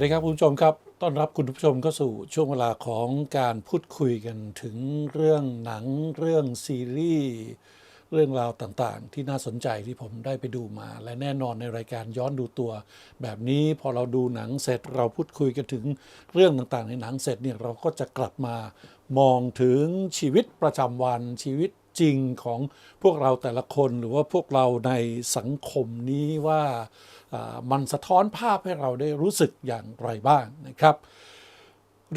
สดีครับคุณผู้ชมครับ ต้อนรับคุณผู้ชมเข้าสู่ช่วงเวลาของการพูดคุยกันถึงเรื่องหนังเรื่องซีรีส์เรื่องราวต่างๆ ที่น่าสนใจที่ผมได้ไปดูมา และแน่นอนในรายการย้อนดูตัว แบบนี้พอเราดูหนังเสร็จเราพูดคุยกันถึงเรื่องต่างๆ ในหนังเสร็จเนี่ยเราก็จะกลับมามองถึงชีวิตประจำวันชีวิตจริงของพวกเราแต่ละคนหรือว่าพวกเราในสังคมนี้ว่า มันสะท้อนภาพให้เราได้รู้สึกอย่างไรบ้างนะครับ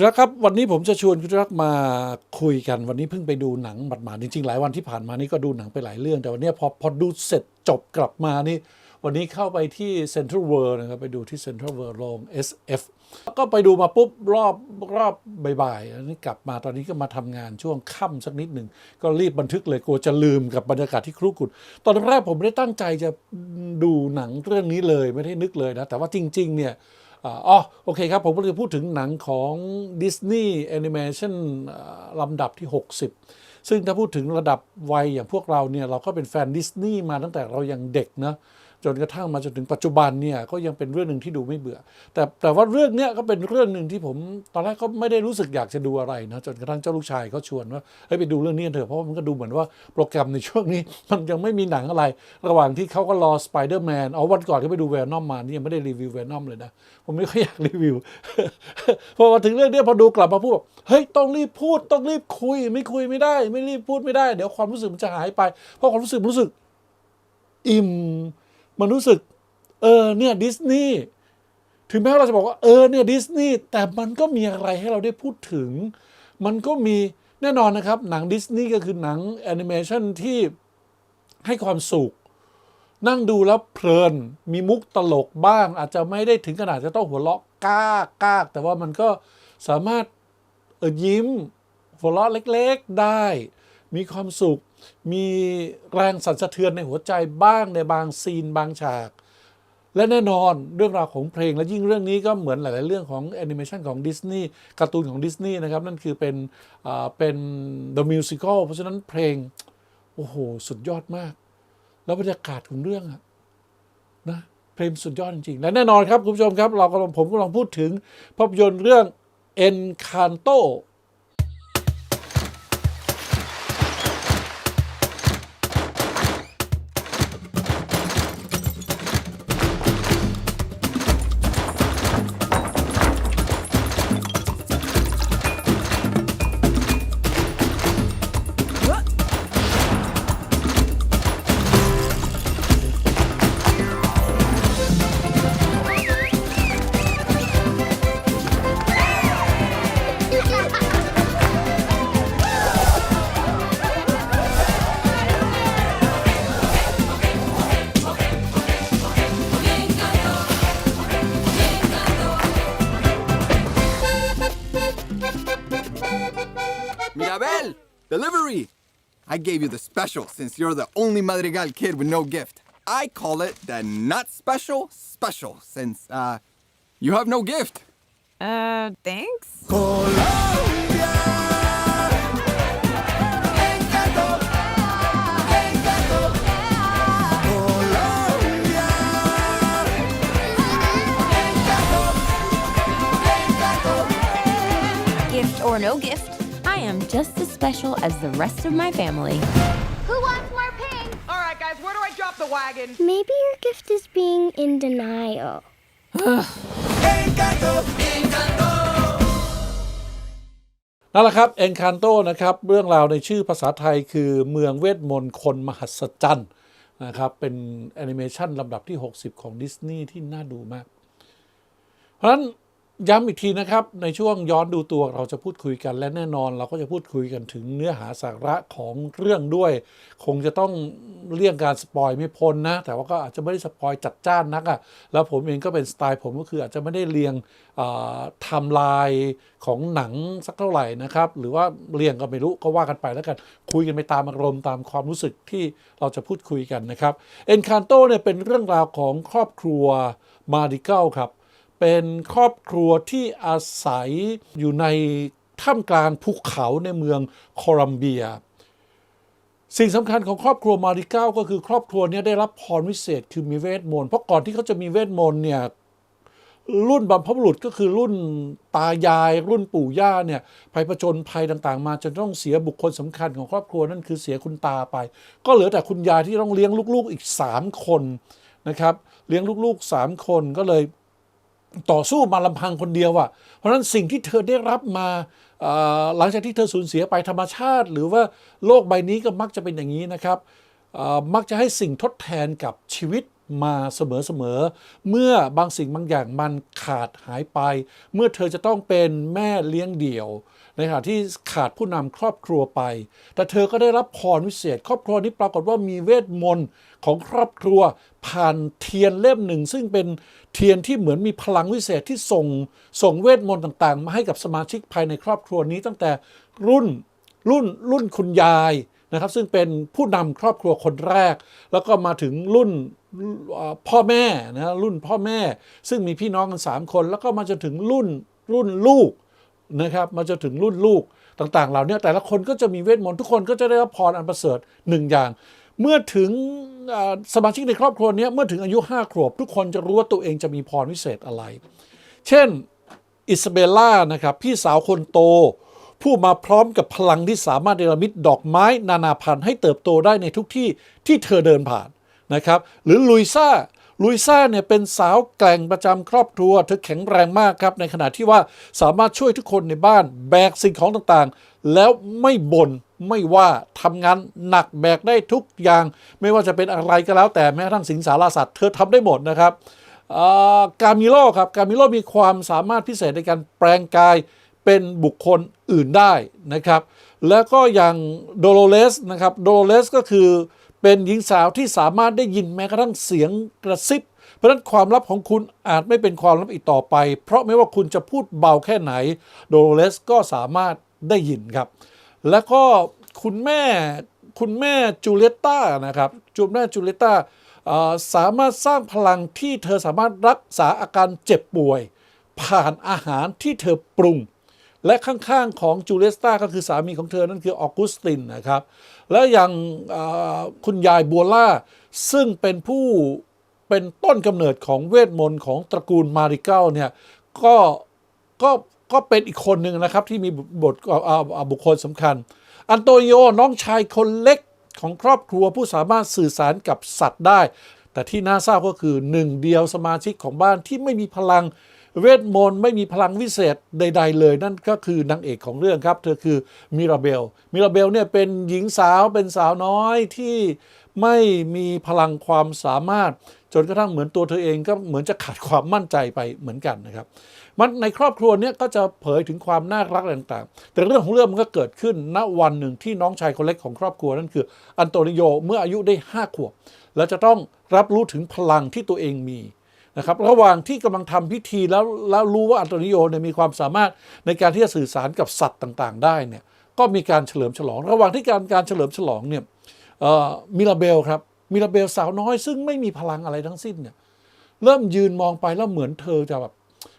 แล้วครับวันนี้ผมจะชวนคุณรักมาคุยกัน วันนี้เพิ่งไปดูหนังหมาดๆจริงๆ หลายวันที่ผ่านมานี่ก็ดูหนังไปหลายเรื่อง แต่วันนี้พอพอดูเสร็จจบกลับมานี่ วันนี้เข้าไปที่เซ็นทรัลเวิลด์นะครับ ไปดูที่เซ็นทรัลเวิลด์โรง SF ก็ไปดูมาปุ๊บรอบรอบบ่ายๆแล้วนี่กลับมาตอนนี้ก็มาทำงานช่วงค่ำสักนิดหนึ่ง ก็รีบบันทึกเลยกลัวจะลืมกับบรรยากาศที่ครุกุ่นตอนแรกผมไม่ได้ตั้งใจจะดูหนังเรื่องนี้เลยไม่ได้นึกเลยนะ แต่ว่าจริง ๆ เนี่ยอ๋อโอเคครับ ผมก็จะพูดถึงหนังของ Disney Animation อ่าลำดับที่ 60 ซึ่งถ้าพูดถึงระดับวัยอย่างพวกเราเนี่ย เราก็เป็นแฟนดิสนีย์มาตั้งแต่เรายังเด็กนะ จนกระทั่งมาจนถึงปัจจุบันเนี่ยก็ยังเป็นเรื่องหนึ่งที่ดูไม่เบื่อ แต่แต่ว่าเรื่องเนี้ยก็เป็นเรื่องหนึ่งที่ผมตอนแรกก็ไม่ได้รู้สึกอยากจะดูอะไรนะจนกระทั่งเจ้าลูกชายเขาชวนว่าเฮ้ยไปดูเรื่องนี้เถอะเพราะมันก็ดูเหมือนว่าโปรแกรมในช่วงนี้ มันยังไม่มีหนังอะไร ระหว่างที่เขาก็รอสไปเดอร์แมนเอาวันก่อนก็ไปดูแวนอมมานี่ยังไม่ได้รีวิวแวนอมเลยนะผมไม่ค่อยอยากรีวิวพอมาถึงเรื่องนี้พอดูกลับมาพูดบอกเฮ้ยต้องรีบพูดต้องรีบคุย ไม่คุยไม่ได้ ไม่รีบพูดไม่ได้เดี๋ยวความรู้สึกมันจะหายไปเพราะความรู้สึกรู้สึกอิ่ม มันรู้สึก เออเนี่ยดิสนีย์ถึงแม้ว่าเราจะบอกว่าเออเนี่ยดิสนีย์แต่มันก็มีอะไรให้เราได้พูดถึง มันก็มีแน่นอนนะครับ หนังดิสนีย์ก็คือหนังแอนิเมชันที่ให้ความสุข นั่งดูแล้วเพลิน มีมุกตลกบ้าง อาจจะไม่ได้ถึงขนาดจะต้องหัวเราะก้ากก้ากแต่ว่ามันก็สามารถเออยิ้มหัวเราะเล็กๆได้ มีความสุข มีแรงสั่นสะเทือนในหัวใจบ้างในบางซีนบางฉาก และแน่นอนเรื่องราวของเพลงและยิ่งเรื่องนี้ก็เหมือนหลาย ๆ เรื่องของแอนิเมชันของดิสนีย์การ์ตูนของดิสนีย์นะครับ นั่นคือเป็นเป็น The Musical เพราะฉะนั้นเพลง โอ้โห สุดยอดมาก แล้วบรรยากาศของเรื่องอะนะเพลงสุดยอดจริง ๆ และแน่นอนครับ คุณผู้ชมครับ เรากำลังผมกำลังพูดถึงภาพยนตร์เรื่อง Encanto I gave you the special since you're the only Madrigal kid with no gift. I call it the not special special since, uh, you have no gift. Uh, thanks. Gift or no gift, I am just as special as the rest of my family. Who wants more pink? All right, guys, where do I drop the wagon? Maybe your gift is being in denial. นั่นแหละครับ Encanto นะครับเรื่องราวในชื่อภาษาไทยคือเมืองเวทมนต์คนมหัศจรรย์นะครับเป็นแอนิเมชันลำดับที่ 60 ของดิสนีย์ที่น่าดูมาก เพราะฉะนั้น ย้ำอีกทีนะครับ ในช่วงย้อนดูตัวเราจะพูดคุยกันและแน่นอน เราก็จะพูดคุยกันถึงเนื้อหาสาระของเรื่องด้วย คงจะต้องเลี่ยงการสปอยไม่พ้นนะ แต่ว่าก็อาจจะไม่ได้สปอยจัดจ้านนักอะ่ะแล้วผมเองก็เป็นสไตล์ผมก็คืออาจจะไม่ได้เรียงไทม์ไลน์ของหนังสักเท่าไหร่นะครับ หรือว่าเรียงก็ไม่รู้ก็ว่ากันไปแล้วกัน คุยกันไปตามอารมณ์ตามความรู้สึกที่เราจะพูดคุยกันนะครับเอ็นคานโตเนี่ยเป็นเรื่องราวของครอบครัวมาดิเกลครับ เป็นครอบครัวที่อาศัยอยู่ในท่ามกลางภูเขาในเมืองโคลัมเบีย สิ่งสำคัญของครอบครัวมาริก้าก็คือครอบครัวนี้ได้รับพรวิเศษคือมีเวทมนต์เพราะก่อนที่เขาจะมีเวทมนต์เนี่ยรุ่นบรรพบุรุษก็คือรุ่นตายาย รุ่นปู่ย่าเนี่ยภัยประจนภัยต่างๆ มาจนต้องเสียบุคคลสำคัญของครอบครัวนั่นคือเสียคุณตาไป ก็เหลือแต่คุณยายที่ต้องเลี้ยงลูกๆอีก 3 คนนะครับ เลี้ยงลูกๆ 3 คนก็เลย ต่อสู้มาลำพังคนเดียวอะ่ะเพราะฉะนั้นสิ่งที่เธอได้รับมาหลังจากที่เธอสูญเสียไปธรรมชาติ หรือว่าโลกใบนี้ก็มักจะเป็นอย่างนี้นะครับมักจะให้สิ่งทดแทนกับชีวิตมาเสมอๆ เมื่อบางสิ่งบางอย่างมันขาดหายไป เมื่อเธอจะต้องเป็นแม่เลี้ยงเดี่ยว ในขณะที่ขาดผู้นำครอบครัวไป แต่เธอก็ได้รับพรวิเศษ ครอบครัวนี้ปรากฏว่ามีเวทมนต์ของครอบครัวผ่านเทียนเล่มหนึ่ง ซึ่งเป็นเทียนที่เหมือนมีพลังวิเศษที่ส่งส่งเวทมนต์ต่างๆ มาให้กับสมาชิกภายในครอบครัวนี้ตั้งแต่รุ่นรุ่นรุ่นคุณยายนะครับ ซึ่งเป็นผู้นำครอบครัวคนแรก แล้วก็มาถึงรุ่นพ่อแม่นะรุ่นพ่อแม่ ซึ่งมีพี่น้องกันสามคน แล้วก็มาจนถึงรุ่นรุ่นลูก นะครับมาจนถึงรุ่นลูกต่างๆ เหล่านี้แต่ละคนก็จะมีเวทมนต์ทุกคนก็จะได้รับพรอันประเสริฐหนึ่งอย่าง เมื่อถึงสมาชิกในครอบครัวนี้เมื่อถึงอายุห้าขวบ ทุกคนจะรู้ว่าตัวเองจะมีพรวิเศษอะไร เช่นอิสเบลล่านะครับพี่สาวคนโต ผู้มาพร้อมกับพลังที่สามารถเนรมิตดอกไม้นานาพันธุ์ให้เติบโตได้ในทุกที่ที่เธอเดินผ่านนะครับหรือลุยซ่า ลุยซ่าเนี่ยเป็นสาวแกร่งประจำครอบครัว เธอแข็งแรงมากครับในขณะที่ว่าสามารถช่วยทุกคนในบ้านแบกสิ่งของต่างๆ แล้วไม่บน่นไม่ว่าทำงานหนักแบกได้ทุกอย่าง ไม่ว่าจะเป็นอะไรก็แล้วแต่แม้กระทั่งสิงสารสัตว์เธอทำได้หมดนะครับอ่ากามิโลครับกามิโลมีความสามารถพิเศษในการแปลงกายเป็นบุคคลอื่นได้นะครับ แล้วก็อย่างโดโลเลสนะครับโดโลเลสก็คือ เป็นหญิงสาวที่สามารถได้ยินแม้กระทั่งเสียงกระซิบ เพราะนั้นความลับของคุณอาจไม่เป็นความลับอีกต่อไป เพราะไม่ว่าคุณจะพูดเบาแค่ไหน โดโลเลสก็สามารถได้ยินครับ แล้วก็คุณแม่คุณแม่จูเลียต้านะครับจูแม่จูเลียต้าสามารถสร้างพลังที่เธอสามารถรักษาอาการเจ็บป่วย ผ่านอาหารที่เธอปรุง และข้างๆของจูเลสตาก็คือสามีของเธอนั่นคือออกุสตินนะครับ และอย่างคุณยายบัวล่า ซึ่งเป็นผู้เป็นต้นกำเนิดของเวทมนต์ของตระกูลมาริเกลเนี่ยก็ก็ก็เป็นอีกคนหนึ่งนะครับที่มีบทบุคคลสำคัญ อันโตโอน้องชายคนเล็กของครอบครัวผู้สามารถสื่อสารกับสัตว์ได้ แต่ที่น่าเศร้าก็คือหนึ่งเดียวสมาชิกของบ้านที่ไม่มีพลัง เวทมนต์ไม่มีพลังวิเศษใด ๆ เลยนั่นก็คือนางเอกของเรื่องครับ เธอคือมิราเบล มิราเบลเนี่ยเป็นหญิงสาวเป็นสาวน้อยที่ไม่มีพลังความสามารถ จนกระทั่งเหมือนตัวเธอเองก็เหมือนจะขาดความมั่นใจไปเหมือนกันนะครับ มันในครอบครัวเนี้ยก็จะเผยถึงความน่ารักต่างๆ แต่เรื่องของเรื่องมันก็เกิดขึ้นณวันหนึ่งที่น้องชายคนเล็กของครอบครัวนั่นคืออันโตนิโยเมื่ออายุได้ห้าขวบแล้วจะต้องรับรู้ถึงพลังที่ตัวเองมี นะครับระหว่างที่กำลังทำพิธีแล้วแล้วรู้ว่าอันโตนิโยเนี่ยมีความสามารถในการที่จะสื่อสารกับสัตว์ต่างๆ ได้เนี่ยก็มีการเฉลิมฉลอง ระหว่างที่การการเฉลิมฉลองเนี่ยมิราเบลครับมิราเบลสาวน้อยซึ่งไม่มีพลังอะไรทั้งสิ้นเนี่ยเริ่มยืนมองไปแล้วเหมือนเธอจะแบบ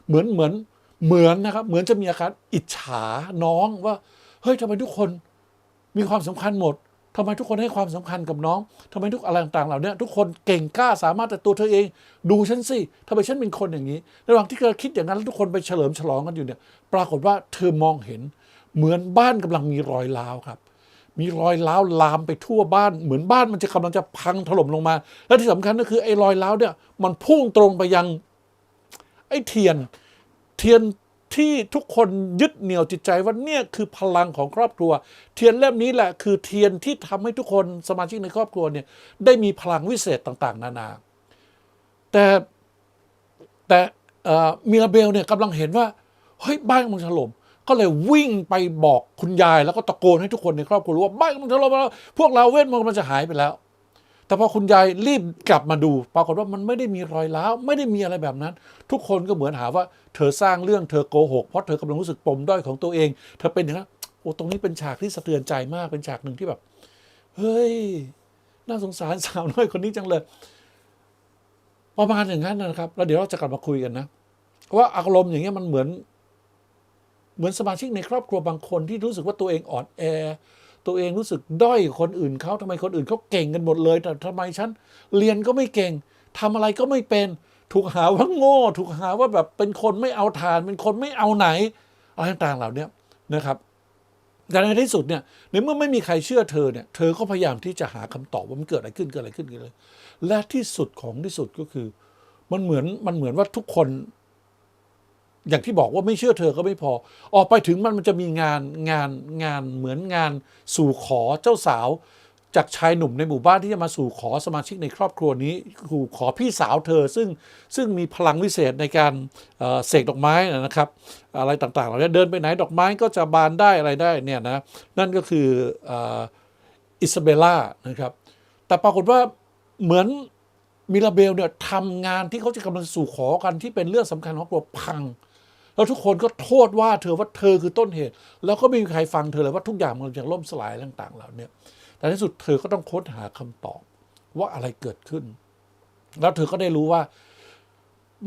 เหมือนเหมือนเหมือนนะครับ เหมือนจะมีอาการอิจฉาน้องว่า เฮ้ยทำไมทุกคนมีความสำคัญหมด ทำไมทุกคนให้ความสำคัญกับน้องทำไมทุกอะไรต่างๆเหล่านี้ทุกคนเก่งกล้าสามารถแต่ตัวเธอเอง ดูฉันสิทำไมฉันเป็นคนอย่างนี้ ระหว่างที่เธอคิดอย่างนั้นแล้วทุกคนไปเฉลิมฉลองกันอยู่เนี่ย ปรากฏว่าเธอมองเห็น เหมือนบ้านกำลังมีรอยร้าวครับ มีรอยร้าวลามไปทั่วบ้าน เหมือนบ้านมันจะกำลังจะพังถล่มลงมา และที่สำคัญก็คือไอ้รอยร้าวเนี่ย มันพุ่งตรงไปยังไอ้เทียนเทียน ที่ทุกคนยึดเหนี่ยวจิตใจว่าเนี่ยคือพลังของครอบครัว เทียนเล่มนี้แหละคือเทียนที่ทำให้ทุกคนสมาชิกในครอบครัวเนี่ยได้มีพลังวิเศษต่างๆ นานา แต่แต่เอ่อมิราเบลเนี่ยกำลังเห็นว่าเฮ้ยบ้านมันถล่มก็เลยวิ่งไปบอกคุณยายแล้วก็ตะโกนให้ทุกคนในครอบครัวรู้ว่าบ้านมันถล่มแล้วพวกเราเวทมนต์มันจะหายไปแล้ว แต่พอคุณยายรีบกลับมาดู ปรากฏว่ามันไม่ได้มีรอยร้าวไม่ได้มีอะไรแบบนั้น ทุกคนก็เหมือนหาว่า เธอสร้างเรื่องเธอโกหกเพราะเธอกำลังรู้สึกปมด้อยของตัวเอง เธอเป็นอย่างนั้นโอ้ตรงนี้เป็นฉากที่สะเทือนใจมากเป็นฉากหนึ่งที่แบบ เฮ้ย น่าสงสารสาวน้อยคนนี้จังเลยประมาณอย่างนั้นนะครับ แล้วเดี๋ยวเราจะกลับมาคุยกันนะว่าอารมณ์อย่างเงี้ยมันเหมือน เหมือนสมาชิกในครอบครัวบางคนที่รู้สึกว่าตัวเองอ่อนแอ ตัวเองรู้สึกด้อยคนอื่นเขาทำไมคนอื่นเขาเก่งกันหมดเลย แต่ทำไมฉันเรียนก็ไม่เก่งทำอะไรก็ไม่เป็น ถูกหาว่าโง่ ถูกหาว่าแบบเป็นคนไม่เอาทาน เป็นคนไม่เอาไหนอะไรต่างๆเหล่านี้นะครับแต่ในที่สุดเนี่ยในเมื่อไม่มีใครเชื่อเธอเนี่ยเธอก็พยายามที่จะหาคำตอบว่ามันเกิดอะไรขึ้นเกิดอะไรขึ้นกันเลย และที่สุดของที่สุดก็คือ มันเหมือนมันเหมือนว่าทุกคน อย่างที่บอกว่าไม่เชื่อเธอก็ไม่พอ ออกไปถึงมันมันจะมีงานงานงานเหมือนงานสู่ขอเจ้าสาว จากชายหนุ่มในหมู่บ้านที่จะมาสู่ขอสมาชิกในครอบครัวนี้สู่ขอพี่สาวเธอซึ่งซึ่งมีพลังวิเศษในการเเสกดอกไม้นะครับ อะไรต่างๆเหล่าเดินไปไหนดอกไม้ก็จะบานได้อะไรได้เนี่ยนะนั่นก็คืออิซาเบลล่านะครับ แต่ปรากฏว่าเหมือนมิราเบลเนี่ยทำงานที่เขาจะกำลังสู่ขอกันที่เป็นเรื่องสำคัญของครอบครัวพัง แล้วทุกคนก็โทษว่าเธอว่าเธอคือต้นเหตุ แล้วก็ไม่มีใครฟังเธอเลยว่าทุกอย่างมันจะล่มสลายต่างๆเหล่านี้แต่ในที่สุดเธอก็ต้องค้นหาคำตอบว่าอะไรเกิดขึ้น แล้วเธอก็ได้รู้ว่า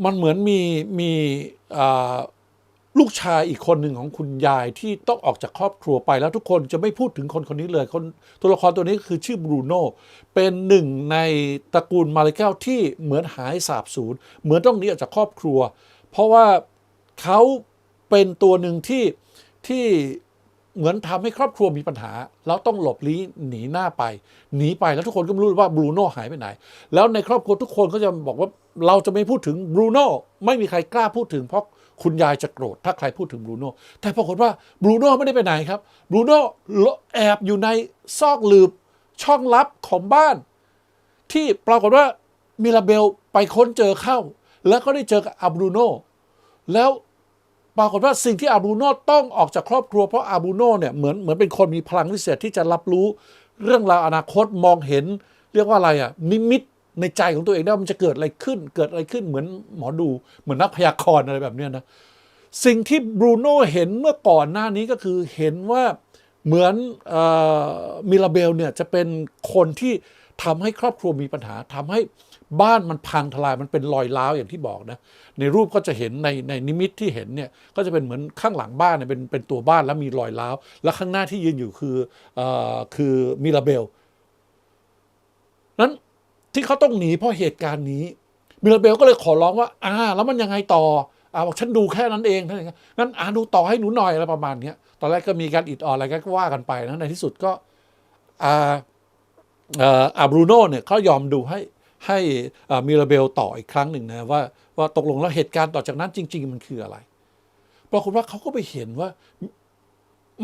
มันเหมือนมีมีลูกชายอีกคนหนึ่งของคุณยายที่ต้องออกจากครอบครัวไป แล้วทุกคนจะไม่พูดถึงคนคนนี้เลยคนตัวละครตัวนี้คือชื่อบรูโน่เป็นหนึ่งในตระกูลมาริเกลที่เหมือนหายสาบสูญเหมือนต้องหนีออกจากครอบครัว เพราะว่า เขาเป็นตัวหนึ่งที่ที่เหมือนทำให้ครอบครัวมีปัญหา แล้วต้องหลบลี้หนีหน้าไป หนีไปแล้วทุกคนก็ไม่รู้ว่าบรูโน่หายไปไหน แล้วในครอบครัวทุกคนก็จะบอกว่าเราจะไม่พูดถึงบรูโน่ไม่มีใครกล้าพูดถึงเพราะคุณยายจะโกรธถ้าใครพูดถึงบรูโน่แต่ปรากฏว่าบรูโน่ไม่ได้ไปไหนครับบรูโน่แอบอยู่ในซอกหลืบช่องลับของบ้าน ที่ปรากฏว่ามิราเบลไปค้นเจอเข้า แล้วก็ได้เจอกับอาบรูโน่แล้ว ปรากฏว่าสิ่งที่อาบูโนต้องออกจากครอบครัวเพราะอาบูโนเนี่ยเหมือนเหมือนเป็นคนมีพลังวิเศษที่จะรับรู้ เรื่องราวอนาคตมองเห็น เรียกว่าอะไรอะนิมิตในใจของตัวเองได้ว่ามันจะเกิดอะไรขึ้น เกิดอะไรขึ้นเหมือนหมอดูเหมือนนักพยากรณ์อะไรแบบเนี้ยนะสิ่งที่บรูโน่เห็นเมื่อก่อนหน้านี้ก็คือเห็นว่าเหมือนเออมิราเบลเนี่ยจะเป็นคนที่ทำให้ครอบครัวมีปัญหาทำให้ บ้านมันพังทลายมันเป็นรอยร้าวอย่างที่บอกนะในรูปก็จะเห็นในในนิมิตที่เห็นเนี่ยก็จะเป็นเหมือนข้างหลังบ้านเนี่ยเป็นเป็นตัวบ้านแล้วมีรอยร้าว แล้วข้างหน้าที่ยืนอยู่คือเออคือมิราเบลนั้นที่เขาต้องหนีเพราะเหตุการณ์นี้มิราเบลก็เลยขอร้องว่าอ่าแล้วมันยังไงต่ออ่าบอกฉันดูแค่นั้นเองท่านั้นเองงั้นอ่าดูต่อให้หนูหน่อยอะไรประมาณเนี้ยตอนแรกก็มีการอิดออนอะไรก็ว่ากันไปนะในที่สุดก็อ่าอ่ออาบรูโน่เนี่ยเขายอมดูให้ ให้มิราเบลต่ออีกครั้งหนึ่งนะว่าว่าตกลงแล้วเหตุการณ์ต่อจากนั้นจริง ๆ มันคืออะไรปรากฏว่าเขาก็ไปเห็นว่า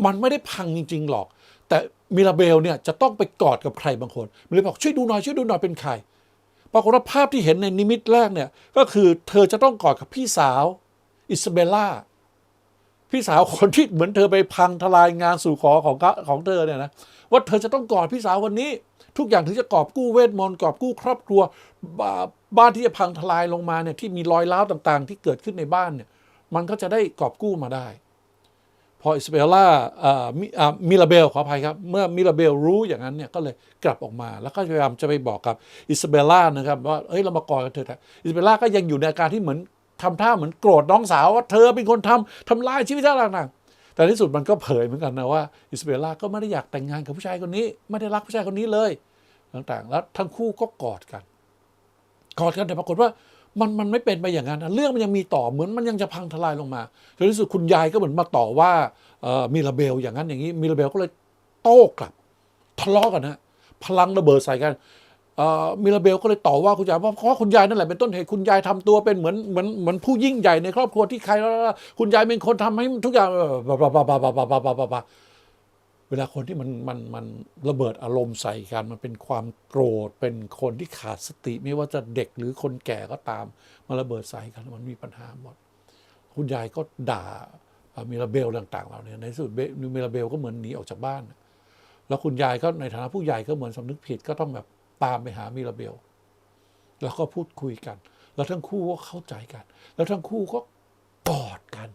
มันไม่ได้พังจริง ๆ หรอก แต่มิราเบลเนี่ยจะต้องไปกอดกับใครบางคนมิราเบลบอกช่วยดูหน่อยช่วยดูหน่อยเป็นใครปรากฏว่าภาพที่เห็นในนิมิตแรกเนี่ยก็คือเธอจะต้องกอดกับพี่สาว อิซาเบลล่า พี่สาวคนที่เหมือนเธอไปพังทลายงานสู่ขอของของเธอเนี่ยนะว่าเธอจะต้องกอดพี่สาวคนนี้ ทุกอย่างถึงจะกอบกู้เวทมนต์กอบกู้ครอบครัว บ้าบ้านที่จะพังทลายลงมาเนี่ยที่มีรอยร้าวต่างๆ ที่เกิดขึ้นในบ้านเนี่ยมันก็จะได้กอบกู้มาได้ พออิสเบลล่าเอ่อมิอ่าราเบลขออภัยครับ เมื่อมิราเบลรู้อย่างนั้นเนี่ยก็เลยกลับออกมา แล้วก็พยายามจะไปบอกกับอิสเบลล่านะครับว่าเอ้ยเรามากอดกันเถอะอิสเบลล่าก็ยังอยู่ในอาการที่เหมือน ทำท่าเหมือนโกรธน้องสาวว่าเธอเป็นคนทำทำลายชีวิตเธอต่างๆแต่ในที่สุดมันก็เผยเหมือนกันนะว่าอิสเบลล่าก็ไม่ได้อยากแต่งงานกับผู้ชายคนนี้ ไม่ได้รักผู้ชายคนนี้เลยต่างๆ แล้วทั้งคู่ก็กอดกัน กอดกันแต่ปรากฏว่ามันมันไม่เป็นไปอย่างนั้นนะเรื่องมันยังมีต่อเหมือนมันยังจะพังทลายลงมาจนที่สุดคุณยายก็เหมือนมาต่อว่ามิราเบลอย่างนั้นอย่างนี้มิราเบลก็เลยโต้กลับทะเลาะกันนะพลังระเบิดใส่กัน มิราเบลก็เลยต่อว่าคุณยายว่าเพราะคุณยายนั่นแหละเป็นต้นเหตุคุณยายทำตัวเป็นเหมือนเหมือนเหมือนผู้ยิ่งใหญ่ในครอบครัวที่ใครคุณยายเป็นคนทำให้ทุกอย่างบาบาบาบาบาบาบาบาบาเวลาคนที่มันมันมันระเบิดอารมณ์ใส่กันมันเป็นความโกรธเป็นคนที่ขาดสติ ไม่ว่าจะเด็กหรือคนแก่ก็ตามมาระเบิดใส่กันมันมีปัญหาหมด คุณยายก็ด่ามิราเบลต่างๆเหล่านี้ในที่สุดมิราเบลก็เหมือนหนีออกจากบ้าน แล้วคุณยายก็ในฐานะผู้ใหญ่ก็เหมือนสำนึกผิดก็ต้องแบบ ตามไปหามิราเบล แล้วก็พูดคุยกัน แล้วทั้งคู่ก็เข้าใจกัน แล้วทั้งคู่ก็กอดกัน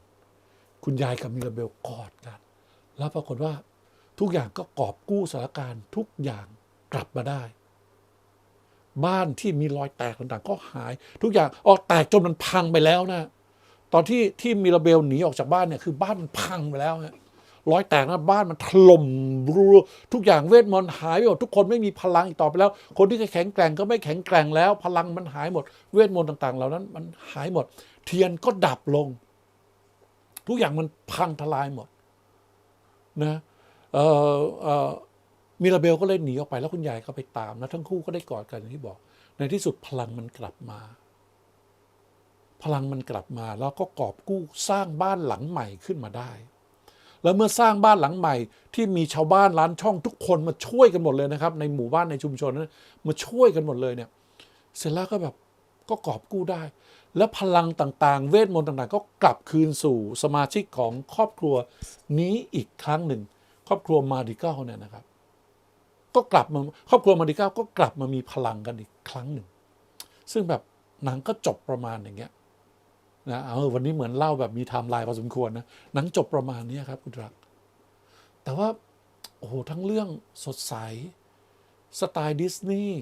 คุณยายกับมิราเบลกอดกัน แล้วปรากฏว่าทุกอย่างก็กอบกู้สถานการณ์ทุกอย่างกลับมาได้ บ้านที่มีรอยแตกต่างๆ ก็หาย ทุกอย่างออกแตกจนมันพังไปแล้วนะ ตอนที่ที่มิราเบลหนีออกจากบ้านเนี่ยคือบ้านมันพังไปแล้วฮะ ร้อยแตกนะบ้านมันถล่มรัวทุกอย่างเวทมนต์หายไปหมดทุกคนไม่มีพลังอีกต่อไปแล้ว คนที่เคยแข็งแกร่งก็ไม่แข็งแกร่งแล้ว พลังมันหายหมด เวทมนต์ต่าง ๆ เหล่านั้น มันหายหมด เทียนก็ดับลง ทุกอย่างมันพังทลายหมดนะเออเออมิราเบลก็เลยหนีออกไปแล้วคุณยายก็ไปตามนะทั้งคู่ก็ได้กอดกันอย่างที่บอก ในที่สุดพลังมันกลับมา พลังมันกลับมาแล้วก็กอบกู้สร้างบ้านหลังใหม่ขึ้นมาได้ แล้วเมื่อสร้างบ้านหลังใหม่ ที่มีชาวบ้านร้านช่องทุกคนมาช่วยกันหมดเลยนะครับ ในหมู่บ้านในชุมชนนั้นมาช่วยกันหมดเลยเนี่ย เสร็จแล้วก็แบบก็กอบกู้ได้ แล้วพลังต่างๆ เวทมนต์ต่างๆ ก็กลับคืนสู่สมาชิกของครอบครัวนี้อีกครั้งหนึ่ง ครอบครัวมาดิเก้าเนี่ยนะครับ ก็กลับมาครอบครัวมาดิเก้าก็กลับมามีพลังกันอีกครั้งหนึ่ง ซึ่งแบบหนังก็จบประมาณอย่างเงี้ย นะเออวันนี้เหมือนเล่าแบบมีไทม์ไลน์พอสมควรนะหนังจบประมาณนี้ครับคุณรัก แต่ว่า โอ้โห ทั้งเรื่องสดใส สไตล์ดิสนีย์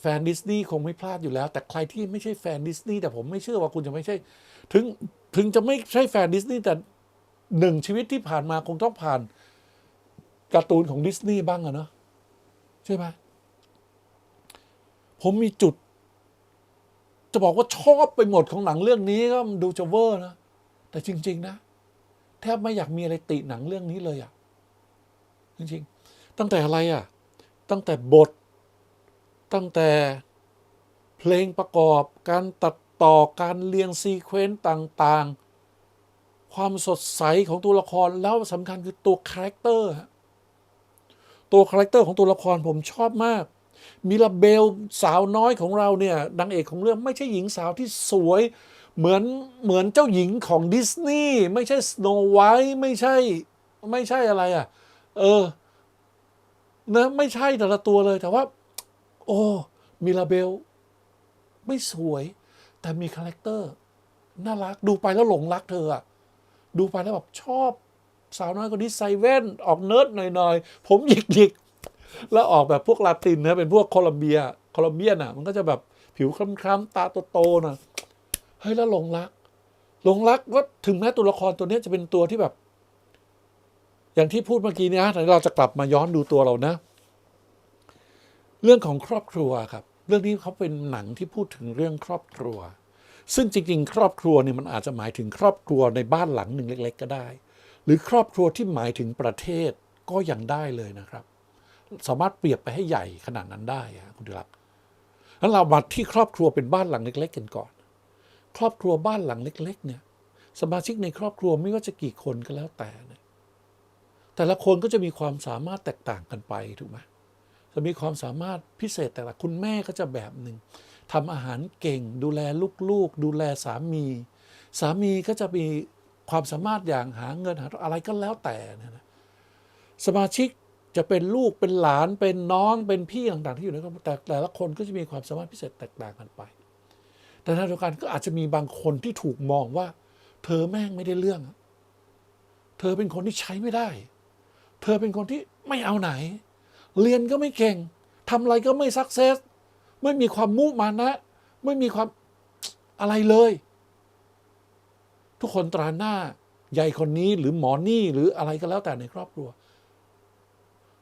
แฟนดิสนีย์คงไม่พลาดอยู่แล้ว แต่ใครที่ไม่ใช่แฟนดิสนีย์แต่ผมไม่เชื่อว่าคุณจะไม่ใช่ ถึงถึงจะไม่ใช่แฟนดิสนีย์แต่หนึ่งชีวิตที่ผ่านมาคงต้องผ่านการ์ตูนของดิสนีย์บ้างอะเนาะใช่ไหมผมมีจุด จะบอกว่าชอบไปหมดของหนังเรื่องนี้ก็มันดูจะเวอร์นะแต่จริง ๆ นะ แทบไม่อยากมีอะไรติหนังเรื่องนี้เลยอะจริงๆ ตั้งแต่อะไรอะตั้งแต่บท ตั้งแต่เพลงประกอบ การตัดต่อการเรียงซีเควนต์ต่างๆ ความสดใสของตัวละครแล้วสำคัญคือตัวคาแรคเตอร์ตัวคาแรคเตอร์ของตัวละครผมชอบมาก มิลาเบลสาวน้อยของเราเนี่ยนางเอกของเรื่องไม่ใช่หญิงสาวที่สวย เหมือนเหมือนเจ้าหญิงของดิสนีย์ไม่ใช่สโนไวท์ไม่ใช่ไม่ใช่อะไรอะ เออนะไม่ใช่แต่ละตัวเลยแต่ว่า โอ้มิลาเบล ไม่สวย แต่มีคาแรคเตอร์น่ารักดูไปแล้วหลงรักเธออะดูไปแล้วแบบชอบสาวน้อยคนนี้ใส่แว่นออกเนิร์ดหน่อยๆ ผมหยิกๆ แล้วออกแบบพวกลาตินนะเป็นพวกโคลัมเบียโคลัมเบียนอะ มันก็จะแบบผิวคล้ำๆตาโตๆนะเฮ้ยแล้วหลงรักหลงรักว่าถึงแม้ตัวละครตัวนี้จะเป็นตัวที่แบบ อย่างที่พูดเมื่อกี้เนี้นะเราจะกลับมาย้อนดูตัวเรานะ เรื่องของครอบครัวครับ เรื่องนี้เขาเป็นหนังที่พูดถึงเรื่องครอบครัว ซึ่งจริง ๆ ครอบครัวเนี่ยมันอาจจะหมายถึงครอบครัวในบ้านหลังหนึ่งเล็ก ๆ ก็ได้ หรือครอบครัวที่หมายถึงประเทศก็ยังได้เลยนะครับ สามารถเปรียบไปให้ใหญ่ขนาดนั้นได้คุณดิรักงั้นเรามาที่ครอบครัวเป็นบ้านหลังเล็ก ๆ กันก่อน ครอบครัวบ้านหลังเล็ก ๆ เนี่ย สมาชิกในครอบครัวไม่ว่าจะกี่คนก็แล้วแต่เนี่ยแต่ละคนก็จะมีความสามารถแตกต่างกันไปถูกไหมจะมีความสามารถพิเศษแต่ละคุณแม่ก็จะแบบหนึ่งทำอาหารเก่ง ดูแลลูกๆ ดูแลสามี สามีก็จะมีความสามารถอย่างหาเงินหาอะไรก็แล้วแต่เนี่ยนะสมาชิก จะเป็นลูกเป็นหลานเป็นน้องเป็นพี่ต่างๆที่อยู่ในครอบครัวแต่แต่ละคนก็จะมีความสามารถพิเศษแตกต่างกันไป แต่ในทางเดียวกันก็อาจจะมีบางคนที่ถูกมองว่า เธอแม่งไม่ได้เรื่อง เธอเป็นคนที่ใช้ไม่ได้ เธอเป็นคนที่ไม่เอาไหน เรียนก็ไม่เก่งทำอะไรก็ไม่สักเซสไม่มีความมุ่งมานะ ไม่มีความอะไรเลย ทุกคนตราหน้าใหญ่คนนี้หรือหมอนี่หรืออะไรก็แล้วแต่ในครอบครัว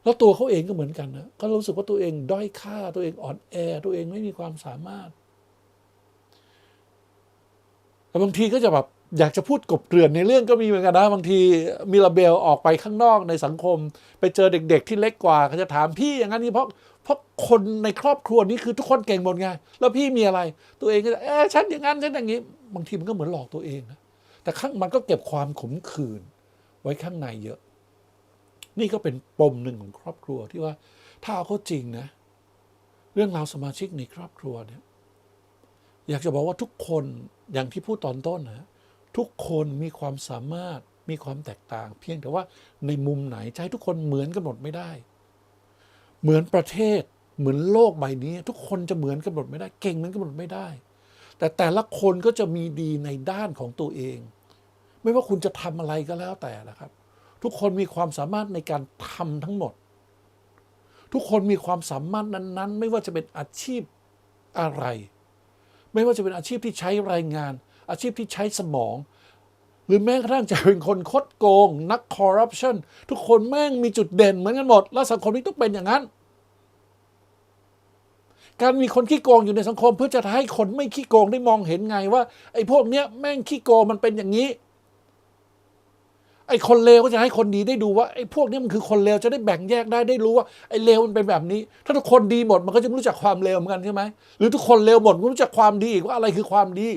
แล้วตัวเขาเองก็เหมือนกันนะก็รู้สึกว่าตัวเองด้อยค่าตัวเองอ่อนแอ ตัวเองไม่มีความสามารถ แต่บางทีก็จะแบบอยากจะพูดกบเกลื่อนในเรื่องก็มีเหมือนกันนะบางทีมิลาเบลออกไปข้างนอกในสังคม ไปเจอเด็ก ๆ ที่เล็กกว่าเขาจะถามพี่อย่างนั้นนี่เพราะเพราะคนในครอบครัวนี้คือทุกคนเก่งหมดไงแล้วพี่มีอะไร ตัวเองก็จะเอ๊ะฉันอย่างนั้นฉันอย่างนี้ บางทีมันก็เหมือนหลอกตัวเองนะแต่ข้างมันก็เก็บความขมขื่นไว้ข้างในเยอะ นี่ก็เป็นปมหนึ่งของครอบครัวที่ว่าถ้าเอาเข้าจริงนะ เรื่องราวสมาชิกในครอบครัวเนี่ย อยากจะบอกว่าทุกคนอย่างที่พูดตอนต้นนะทุกคนมีความสามารถมีความแตกต่าง เพียงแต่ว่าในมุมไหนจะให้ทุกคนเหมือนกันหมดไม่ได้ เหมือนประเทศเหมือนโลกใบนี้ ทุกคนจะเหมือนกันหมดไม่ได้ เก่งเหมือนกันหมดไม่ได้ แต่แต่ละคนก็จะมีดีในด้านของตัวเอง ไม่ว่าคุณจะทำอะไรก็แล้วแต่นะครับ ทุกคนมีความสามารถในการทำทั้งหมด ทุกคนมีความสามารถนั้น ๆ ไม่ว่าจะเป็นอาชีพอะไร ไม่ว่าจะเป็นอาชีพที่ใช้แรงงาน อาชีพที่ใช้สมอง หรือแม้กระทั่งจะเป็นคนคดโกง นักคอร์รัปชันทุกคนแม่งมีจุดเด่นเหมือนกันหมด แล้วสังคมนี้ต้องเป็นอย่างนั้น การมีคนขี้โกงอยู่ในสังคม เพื่อจะให้คนไม่ขี้โกงได้มองเห็นไงว่าไอ้พวกเนี้ยแม่งขี้โกงมันเป็นอย่างนี้ อ้คนเลวก็จะให้คนดีได้ดูว่าไอ้พวกนี้มันคือคนเลวจะได้แบ่งแยกได้ได้รู้ว่าไอ้เลวมันเป็นแบบนี้ ถ้าทุกคนดีหมดมันก็จะไม่รู้จักความเลวเหมือนกันใช่ไหมหรือทุกคนเลวหมดก็รู้จักความดีอีกว่าอะไรคือความดี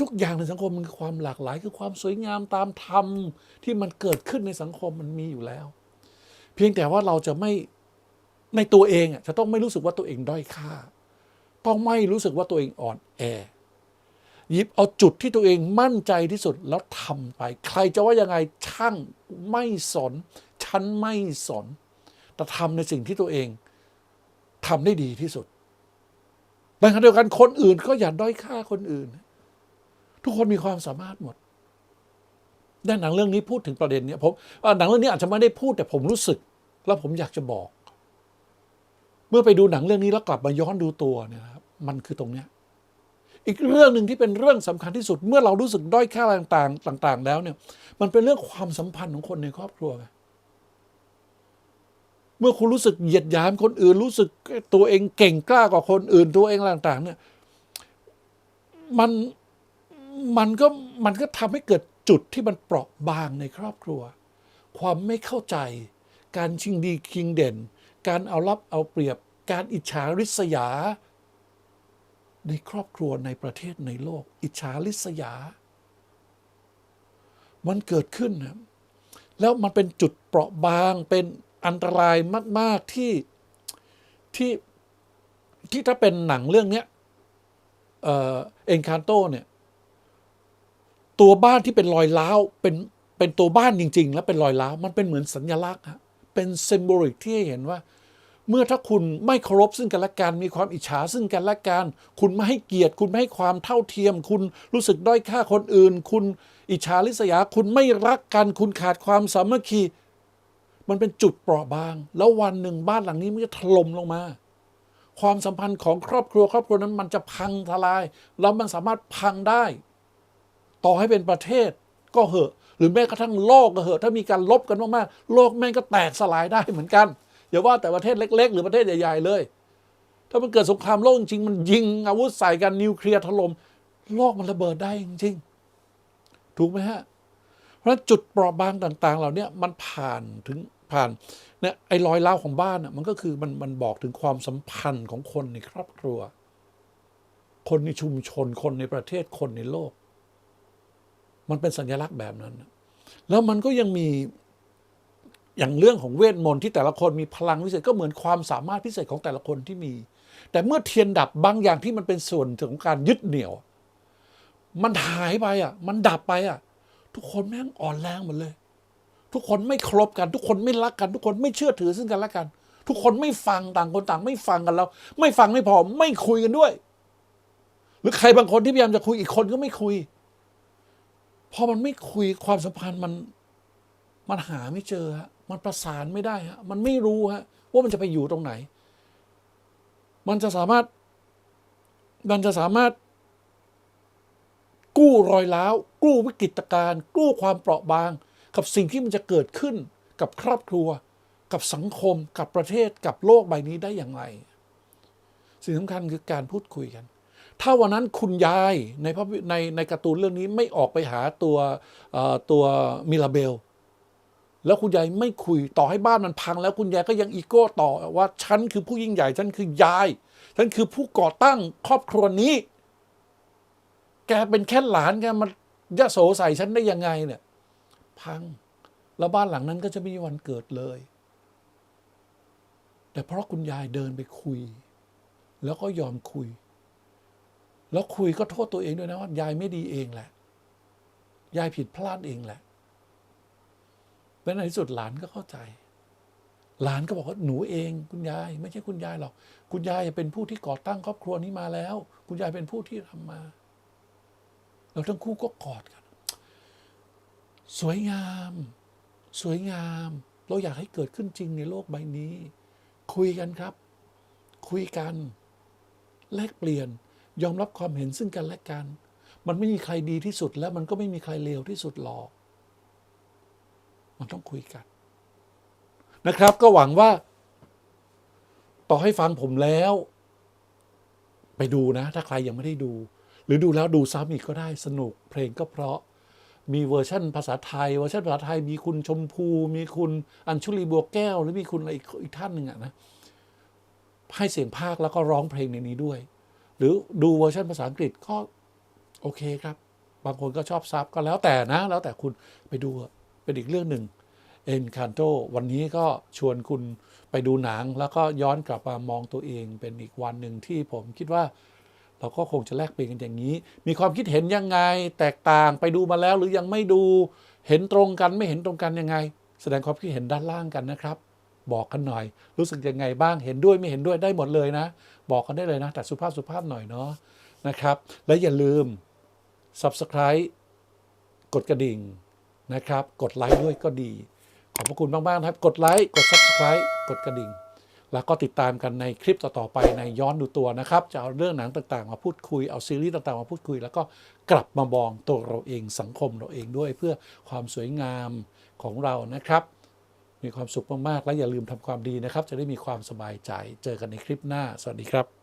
ทุกอย่างในสังคมมันคือความหลากหลายคือความสวยงามตามธรรมที่มันเกิดขึ้นในสังคมมันมีอยู่แล้ว เพียงแต่ว่าเราจะไม่ในตัวเองจะต้องไม่รู้สึกว่าตัวเองด้อยค่า ต้องไม่รู้สึกว่าตัวเองอ่อนแอ หยิบเอาจุดที่ตัวเองมั่นใจที่สุดแล้วทำไป ใครจะว่ายังไงช่างไม่สน ฉันไม่สน แต่ทำในสิ่งที่ตัวเองทำได้ดีที่สุดในขณะเดียวกันคนอื่นก็อย่าด้อยค่าคนอื่น ทุกคนมีความสามารถหมดด้านหนังเรื่องนี้พูดถึงประเด็นเนี้ยผมหนังเรื่องนี้อาจจะไม่ได้พูดแต่ผมรู้สึก แล้วผมอยากจะบอก เมื่อไปดูหนังเรื่องนี้แล้วกลับมาย้อนดูตัวเนี่ยครับมันคือตรงเนี้ย อีกเรื่องหนึ่งที่เป็นเรื่องสำคัญที่สุด เมื่อเรารู้สึกด้อยค่าอะไรต่างๆต่าง ๆ แล้วเนี่ย มันเป็นเรื่องความสัมพันธ์ของคนในครอบครัวไงเมื่อคุณรู้สึกเหยียดหยามคนอื่น รู้สึกตัวเองเก่งกล้ากว่าคนอื่น ตัวเองต่างๆ เนี่ย มันมันก็มันก็ทำให้เกิดจุดที่มันเปราะบางในครอบครัว ความไม่เข้าใจ การชิงดีคิงเด่น การเอารับเอาเปรียบ การอิจฉาริษยา ในครอบครัวในประเทศในโลก อิจฉาริษยา มันเกิดขึ้นนะแล้วมันเป็นจุดเปราะบางเป็นอันตรายมาก ๆ ที่ที่ที่ถ้าเป็นหนังเรื่องเนี้ยเอ็นคานโตเนี่ย ตัวบ้านที่เป็นรอยร้าวเป็นเป็นตัวบ้านจริง ๆ แล้วเป็นรอยร้าวมันเป็นเหมือนสัญลักษณ์ฮะเป็นเซมโบลิกที่ให้เห็นว่า เมื่อถ้าคุณไม่เคารพซึ่งกันและกันมีความอิจฉาซึ่งกันและกันคุณไม่ให้เกียรติ คุณไม่ให้ความเท่าเทียม คุณรู้สึกด้อยค่าคนอื่น คุณอิจฉาริษยา คุณไม่รักกัน คุณขาดความสามัคคี มันเป็นจุดเปราะบาง แล้ววันหนึ่งบ้านหลังนี้มันจะถล่มลงมา ความสัมพันธ์ของครอบครัวครอบครัวนั้นมันจะพังทลาย แล้วมันสามารถพังได้ ต่อให้เป็นประเทศก็เหอะ หรือแม้กระทั่งโลกก็เหอะ ถ้ามีการลบกันมากๆโลกแม่งก็แตกสลายได้เหมือนกัน อย่าว่าแต่ประเทศเล็ก ๆ หรือประเทศใหญ่ๆเลย ถ้ามันเกิดสงครามโลกจริงๆมันยิงอาวุธใส่กันนิวเคลียร์ถล่มโลกมันระเบิดได้จริงๆถูกไหมฮะ เพราะฉะนั้นจุดเปราะบางต่าง ๆ เหล่านี้มันผ่านถึงผ่านเนี่ยไอ้รอยเล่าของบ้านอะมันก็คือมันมันบอกถึงความสัมพันธ์ของคนในครอบครัว คนในชุมชนคนในประเทศคนในโลก มันเป็นสัญลักษณ์แบบนั้น แล้วมันก็ยังมี อย่างเรื่องของเวทมนต์ที่แต่ละคนมีพลังพิเศษก็เหมือนความสามารถพิเศษของแต่ละคนที่มี แต่เมื่อเทียนดับบางอย่างที่มันเป็นส่วนของการยึดเหนี่ยว มันหายไปอะ มันดับไปอะ ทุกคนแม่งอ่อนแรงหมดเลย ทุกคนไม่เคารพกัน ทุกคนไม่รักกัน ทุกคนไม่เชื่อถือซึ่งกันและกัน ทุกคนไม่ฟังต่างคนต่าง ไม่ฟังกันแล้ว ไม่ฟังไม่พอไม่คุยกันด้วย หรือใครบางคนที่พยายามจะคุยอีกคนก็ไม่คุยพอมันไม่คุยความสัมพันธ์มันมันหาไม่เจอฮะ มันประสานไม่ได้ฮะมันไม่รู้ฮะว่ามันจะไปอยู่ตรงไหน มันจะสามารถ มันจะสามารถ กู้รอยร้าว กู้วิกฤตการณ์กู้ความเปราะบาง กับสิ่งที่มันจะเกิดขึ้น กับครอบครัว กับสังคม กับประเทศ กับโลกใบนี้ได้อย่างไร สิ่งสำคัญคือการพูดคุยกัน ถ้าวันนั้นคุณยายในภาพในในการ์ตูนเรื่องนี้ไม่ออกไปหาตัวตัวมิลาเบล แล้วคุณยายไม่คุยต่อให้บ้านมันพัง แล้วคุณยายก็ยังอีโก้ต่อว่าฉันคือผู้ยิ่งใหญ่ฉันคือยาย ฉันคือผู้ก่อตั้งครอบครัวนี้ แกเป็นแค่หลานแกมันยะโสใส่ฉันได้ยังไงเนี่ย พัง แล้วบ้านหลังนั้นก็จะไม่มีวันเกิดเลย แต่เพราะคุณยายเดินไปคุย แล้วก็ยอมคุย แล้วคุยก็โทษตัวเองด้วยนะว่ายายไม่ดีเองแหละยายผิดพลาดเองแหละ และในที่สุดหลานก็เข้าใจ หลานก็บอกว่าหนูเอง คุณยาย ไม่ใช่คุณยายหรอก คุณยายเป็นผู้ที่ก่อตั้งครอบครัวนี้มาแล้ว คุณยายเป็นผู้ที่ทำมา แล้วทั้งคู่ก็กอดกัน สวยงาม สวยงาม เราอยากให้เกิดขึ้นจริงในโลกใบนี้ คุยกันครับ คุยกัน แลกเปลี่ยน ยอมรับความเห็นซึ่งกันและกัน มันไม่มีใครดีที่สุดและมันก็ไม่มีใครเลวที่สุดหรอก มันต้องคุยกัน นะครับ ก็หวังว่า ต่อให้ฟังผมแล้ว ไปดูนะ ถ้าใครยังไม่ได้ดู หรือดูแล้วดูซ้ำอีกก็ได้สนุก เพลงก็เพราะมีเวอร์ชันภาษาไทย เวอร์ชันภาษาไทยมีคุณชมพู มีคุณอัญชุลีบัวแก้ว หรือมีคุณอะไรอีกอีกท่านหนึ่งอะนะให้เสียงภาคแล้วก็ร้องเพลงในนี้ด้วย หรือดูเวอร์ชันภาษาอังกฤษก็โอเคครับ บางคนก็ชอบซับก็แล้วแต่นะ แล้วแต่คุณไปดู เป็นอีกเรื่องหนึ่งเอ็นค n นโตวันนี้ก็ชวนคุณไปดูหนัง แล้วก็ย้อนกลับมามองตัวเองเป็นอีกวันหนึ่งที่ผมคิดว่า เราก็คงจะแลกเปลี่ยนกันอย่างนี้ มีความคิดเห็นยังไง แตกต่างไปดูมาแล้วหรือยังไม่ดูเห็นตรงกันไม่เห็นตรงกันยังไง แสดงความคิดเห็นด้านล่างกันนะครับ บอกกันหน่อย รู้สึกยังไงบ้างเห็นด้วยไม่เห็นด้วยได้หมดเลยนะ บอกกันได้เลยนะ แต่สุภาพสุภาพหน่อยเนาะนะครับ และอย่าลืม subscribe กดกระดิ่ง นะครับ กดไลค์ด้วยก็ดี ขอบพระคุณมาก ๆ ครับ กดไลค์กด subscribe กดกระดิ่ง แล้วก็ติดตามกันในคลิปต่อ ๆ ไปในย้อนดูตัวนะครับ จะเอาเรื่องหนังต่างๆ มาพูดคุยเอาซีรีส์ต่างๆ มาพูดคุย แล้วก็กลับมามองตัวเราเองสังคมเราเองด้วยเพื่อความสวยงามของเรานะครับมีความสุขมาก ๆ และอย่าลืมทำความดีนะครับ จะได้มีความสบายใจ เจอกันในคลิปหน้า สวัสดีครับ